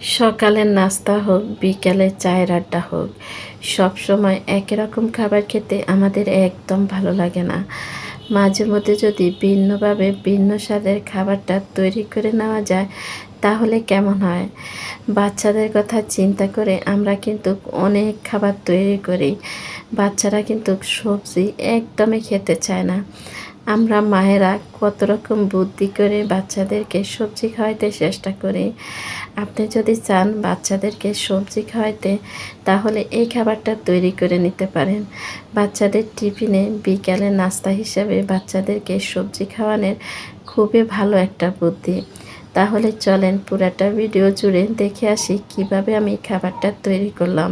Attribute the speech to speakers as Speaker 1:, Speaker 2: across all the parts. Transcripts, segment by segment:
Speaker 1: সকালের নাস্তা হোক, বিকালে চায়ের আড্ডা হোক, সব সময় একই রকম খাবার খেতে আমাদের একদম ভালো লাগে না। মাঝে মধ্যে যদি ভিন্নভাবে ভিন্ন স্বাদের খাবারটা তৈরি করে নেওয়া যায়, তাহলে কেমন হয়? বাচ্চাদের কথা চিন্তা করে আমরা কিন্তু অনেক খাবার তৈরি করি। বাচ্চারা কিন্তু সবজি একদমই খেতে চায় না। আমরা মায়েরা কত রকম বুদ্ধি করে বাচ্চাদেরকে সবজি খাওয়াইতে চেষ্টা করি। আপনি যদি চান বাচ্চাদেরকে সবজি খাওয়াইতে, তাহলে এই খাবারটা তৈরি করে নিতে পারেন। বাচ্চাদের টিফিনে বিকালে নাস্তা হিসাবে বাচ্চাদেরকে সবজি খাওয়ানোর খুবই ভালো একটা বুদ্ধি। তাহলে চলেন পুরাটা ভিডিও জুড়ে দেখে আসি কীভাবে আমি খাবারটা তৈরি করলাম।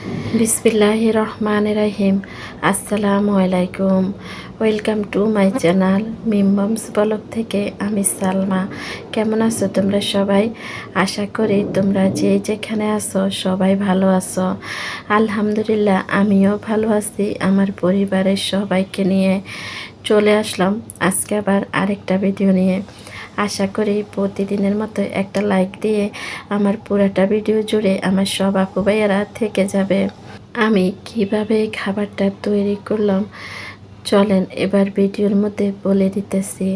Speaker 1: বিসমিল্লাহ রহমান রাহিম। আসসালামু আলাইকুম। ওয়েলকাম টু মাই চ্যানেল মিমবমস ব্লগ থেকে আমি সালমা। কেমন আছো তোমরা সবাই? আশা করি তোমরা যে যেখানে আছো সবাই ভালো আছো। আলহামদুলিল্লাহ, আমিও ভালো আছি। আমার পরিবারের সবাইকে নিয়ে চলে আসলাম আজকে আবার আরেকটা ভিডিও নিয়ে। আশা করি প্রতিদিনের মতো একটা লাইক দিয়ে আমার পুরাটা ভিডিও জুড়ে আমার সব আপু ভাইয়ারা থেকে যাবে। আমি কীভাবে খাবারটা তৈরি করলাম? চলেন এবার ভিডিওর মধ্যে বলে দিতেছি।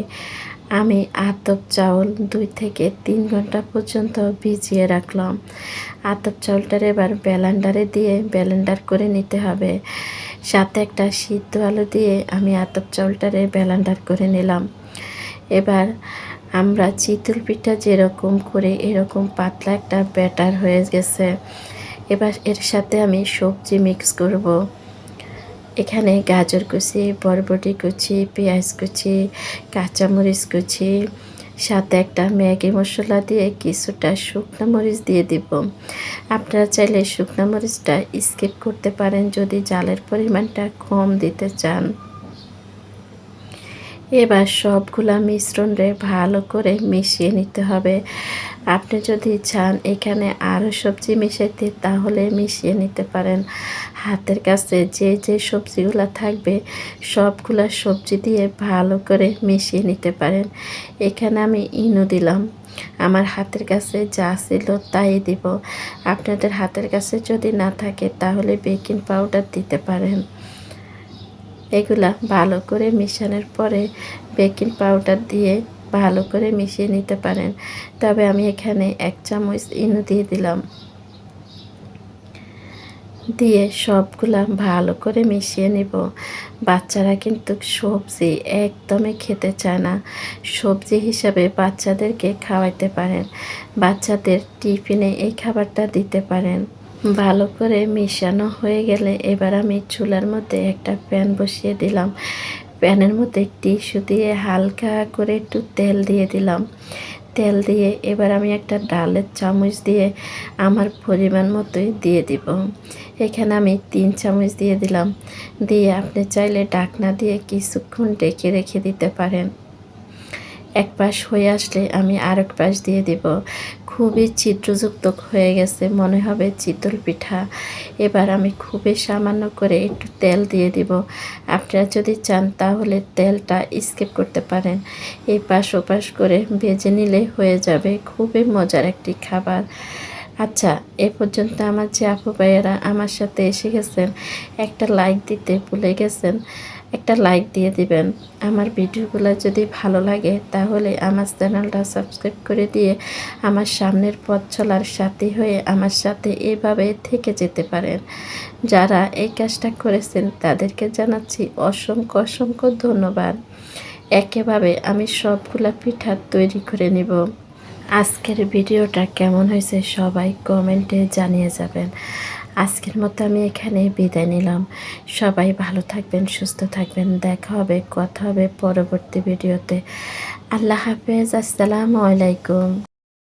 Speaker 1: আমি আতপ চাউল দুই থেকে তিন ঘণ্টা পর্যন্ত ভিজিয়ে রাখলাম। আতপ চাউলটার এবার ব্যালেন্ডারে দিয়ে ব্যালেন্ডার করে নিতে হবে। সাথে একটা সিদ্ধ আলু দিয়ে আমি আতপ চাউলটারে ব্যালেন্ডার করে নিলাম। এবার আমরা চিতল পিঠা যেরকম করে এরকম পাতলা একটা ব্যাটার হয়ে গেছে। এবার এর সাথে আমি সবজি মিক্স করব। এখানে গাজর কুচি, বরবটি কুচি, পেঁয়াজ কুচি, কাঁচামরিচ কুচি, সাথে একটা ম্যাগি মশলা দিয়ে কিছুটা শুকনো মরিচ দিয়ে দিব। আপনারা চাইলে শুকনো মরিচটা স্কিপ করতে পারেন যদি জালের পরিমাণটা কম দিতে চান। এবার সবগুলা মিশ্রণরে ভালো করে মিশিয়ে নিতে হবে। আপনি যদি চান এখানে আরও সবজি মিশাইতে, তাহলে মিশিয়ে নিতে পারেন। হাতের কাছে যে যে সবজিগুলা থাকবে, সবগুলা সবজি দিয়ে ভালো করে মিশিয়ে নিতে পারেন। এখানে আমি ইনো দিলাম। আমার হাতের কাছে যা ছিল তাই দিব। আপনাদের হাতের কাছে যদি না থাকে, তাহলে বেকিং পাউডার দিতে পারেন। এগুলা ভালো করে মিশানোর পরে বেকিং পাউডার দিয়ে ভালো করে মিশিয়ে নিতে পারেন। তবে আমি এখানে এক চামচ ইনু দিয়ে দিলাম। দিয়ে সবগুলা ভালো করে মিশিয়ে নিব। বাচ্চারা কিন্তু সবজি একদমই খেতে চায় না। সবজি হিসাবে বাচ্চাদেরকে খাওয়াইতে পারেন। বাচ্চাদের টিফিনে এই খাবারটা দিতে পারেন। ভালো করে মিশানো হয়ে গেলে এবার আমি চুলার মধ্যে একটা প্যান বসিয়ে দিলাম। প্যানের মধ্যে টিস্যু দিয়ে হালকা করে একটু তেল দিয়ে দিলাম। তেল দিয়ে এবার আমি একটা ডালের চামচ দিয়ে আমার পরিমাণ মতোই দিয়ে দিব। এখানে আমি তিন চামচ দিয়ে দিলাম। দিয়ে আপনি চাইলে ডাকনা দিয়ে কিছুক্ষণ ডেকে রেখে দিতে পারেন। এক পাশ হয়ে আসলে আমি আরেক পাশ দিয়ে দিব। খুবই চিত্রযুক্ত হয়ে গেছে, মনে হবে চিতল পিঠা। এবার আমি খুবই সামান্য করে একটু তেল দিয়ে দিব। আপনারা যদি চান তাহলে তেলটা স্কিপ করতে পারেন। এই পাশ ওপাশ করে ভেজে নিলে হয়ে যাবে খুবই মজার একটি খাবার। আচ্ছা এ পর্যন্ত আমার যে আপু ভাইয়েরা আমার সাথে এসে গেছেন, একটা লাইক দিতে ভুলে গেছেন। একটা লাইক দিয়ে দিবেন। আমার ভিডিওগুলো যদি ভালো লাগে, তাহলে আমার চ্যানেলটা সাবস্ক্রাইব করে দিয়ে আমার সামনের পথ চলার সাথী হয়ে আমার সাথে এভাবে থেকে যেতে পারেন। যারা এই কাজটা করেছেন, তাদেরকে জানাচ্ছি অসংখ্য অসংখ্য ধন্যবাদ। একেভাবে আমি সবগুলা পিঠা তৈরি করে নিব। আজকের ভিডিওটা কেমন হয়েছে, সবাই কমেন্টে জানিয়ে যাবেন। আজকের মতো আমি এখানে বিদায় নিলাম। সবাই ভালো থাকবেন, সুস্থ থাকবেন। দেখা হবে, কথা হবে পরবর্তী ভিডিওতে। আল্লাহ হাফেজ, আসসালামু আলাইকুম।